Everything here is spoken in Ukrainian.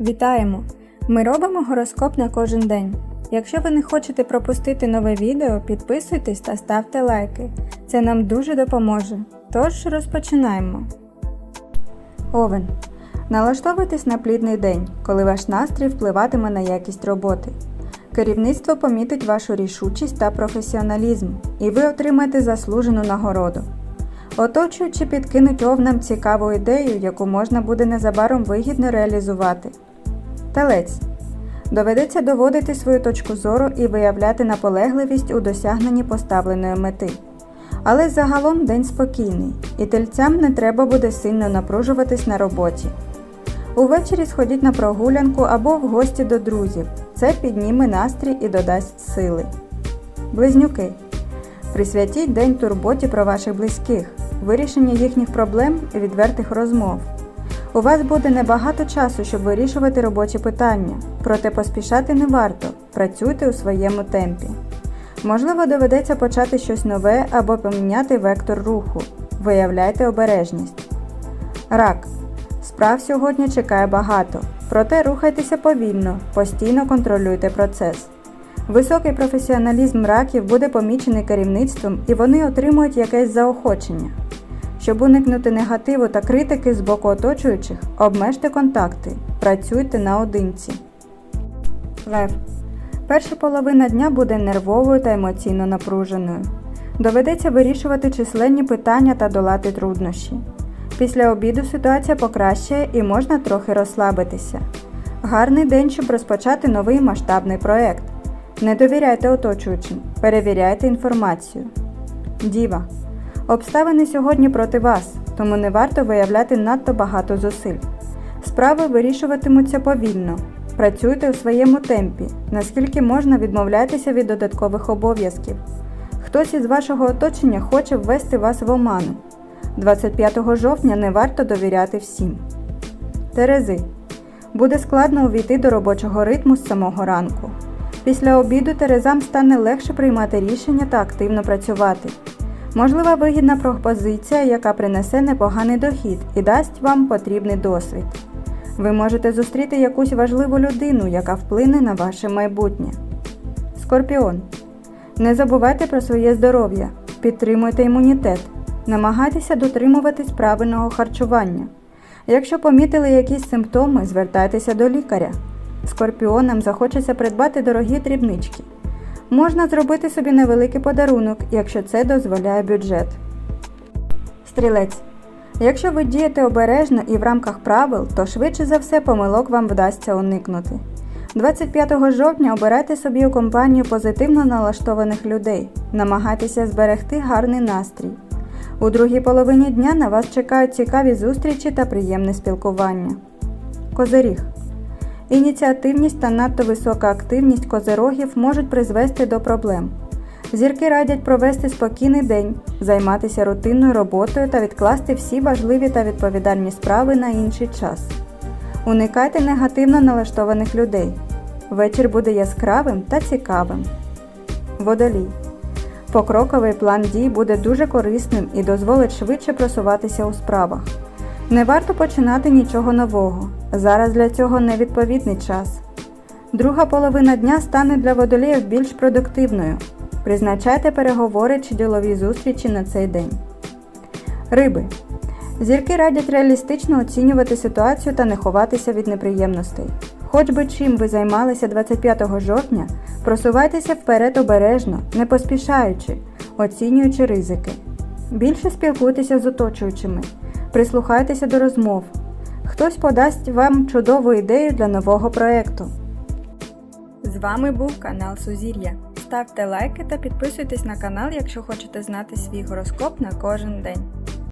Вітаємо! Ми робимо гороскоп на кожен день. Якщо ви не хочете пропустити нове відео, підписуйтесь та ставте лайки. Це нам дуже допоможе. Тож розпочинаємо. Овен. Налаштовуйтесь на плідний день, коли ваш настрій впливатиме на якість роботи. Керівництво помітить вашу рішучість та професіоналізм, і ви отримаєте заслужену нагороду. Оточуючи підкинуть овнам цікаву ідею, яку можна буде незабаром вигідно реалізувати. Телець. Доведеться доводити свою точку зору і виявляти наполегливість у досягненні поставленої мети. Але загалом день спокійний, і тельцям не треба буде сильно напружуватись на роботі. Увечері сходіть на прогулянку або в гості до друзів. Це підніме настрій і додасть сили. Близнюки. Присвятіть день турботі про ваших близьких, вирішення їхніх проблем і відвертих розмов. У вас буде небагато часу, щоб вирішувати робочі питання, проте поспішати не варто, працюйте у своєму темпі. Можливо, доведеться почати щось нове або поміняти вектор руху. Виявляйте обережність. Рак. Справ сьогодні чекає багато, проте рухайтеся повільно, постійно контролюйте процес. Високий професіоналізм раків буде помічений керівництвом і вони отримують якесь заохочення. Щоб уникнути негативу та критики з боку оточуючих, обмежте контакти, працюйте наодинці. Лев. Перша половина дня буде нервовою та емоційно напруженою. Доведеться вирішувати численні питання та долати труднощі. Після обіду ситуація покращає і можна трохи розслабитися. Гарний день, щоб розпочати новий масштабний проект. Не довіряйте оточуючим, перевіряйте інформацію. Діва. Обставини сьогодні проти вас, тому не варто виявляти надто багато зусиль. Справи вирішуватимуться повільно. Працюйте у своєму темпі, наскільки можна відмовляйтеся від додаткових обов'язків. Хтось із вашого оточення хоче ввести вас в оману. 25 жовтня не варто довіряти всім. Терези. Буде складно увійти до робочого ритму з самого ранку. Після обіду Терезам стане легше приймати рішення та активно працювати. Можлива вигідна пропозиція, яка принесе непоганий дохід і дасть вам потрібний досвід. Ви можете зустріти якусь важливу людину, яка вплине на ваше майбутнє. Скорпіон. Не забувайте про своє здоров'я, підтримуйте імунітет, намагайтеся дотримуватись правильного харчування. Якщо помітили якісь симптоми, звертайтеся до лікаря. Скорпіонам захочеться придбати дорогі дрібнички. Можна зробити собі невеликий подарунок, якщо це дозволяє бюджет. Стрілець. Якщо ви дієте обережно і в рамках правил, то швидше за все помилок вам вдасться уникнути. 25 жовтня обирайте собі у компанію позитивно налаштованих людей. Намагайтеся зберегти гарний настрій. У другій половині дня на вас чекають цікаві зустрічі та приємне спілкування. Козиріг. Ініціативність та надто висока активність козирогів можуть призвести до проблем. Зірки радять провести спокійний день, займатися рутинною роботою та відкласти всі важливі та відповідальні справи на інший час. Уникайте негативно налаштованих людей. Вечір буде яскравим та цікавим. Водолій. Покроковий план дій буде дуже корисним і дозволить швидше просуватися у справах. Не варто починати нічого нового. Зараз для цього невідповідний час. Друга половина дня стане для водоліїв більш продуктивною. Призначайте переговори чи ділові зустрічі на цей день. Риби. Зірки радять реалістично оцінювати ситуацію та не ховатися від неприємностей. Хоч би чим ви займалися 25 жовтня, просувайтеся вперед обережно, не поспішаючи, оцінюючи ризики. Більше спілкуйтеся з оточуючими, прислухайтеся до розмов. Хтось подасть вам чудову ідею для нового проєкту. З вами був канал Сузір'я. Ставте лайки та підписуйтесь на канал, якщо хочете знати свій гороскоп на кожен день.